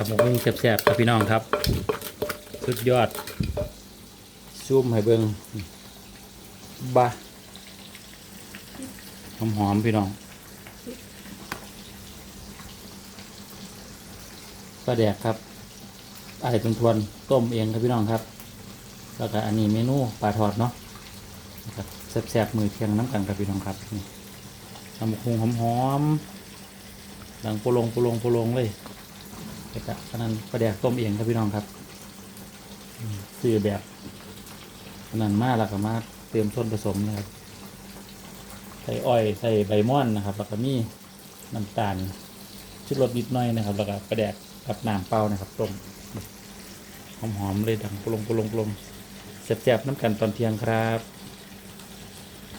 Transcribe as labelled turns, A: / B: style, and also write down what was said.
A: กับหมกมุ่งแซ่บๆครับพี่น้องครับ สุดยอดซูมให้เบิงบะหอมหอมๆพี่น้องปลาแดกครับไอ้เป็นทวนต้มเองครับพี่น้องครับ แล้วก็อันนี้เมนูปลาทอดเนาะครับแซ่บๆมือเที่ยงน้ำกันครับพี่น้องครับนี่น้ำคุงหอมๆดังโปลงโปลงโปลงเลย แล้วก็อันนั้นปลาแดกต้มเองครับพี่น้องครับอืมซื้อแบบอันนั้นมากแล้วก็มากเติมส่วนผสมนะครับใส่อ้อยใส่ใบม่อนนะครับ แล้วก็มีน้ำตาลชุดรสนิดหน่อยนะครับ แล้วก็ปลาแดกกับน้ำเปล่านะครับต้มหอมๆเลยดังปลงปลงปลงแซ่บๆน้ำกันตอนเที่ยงครับ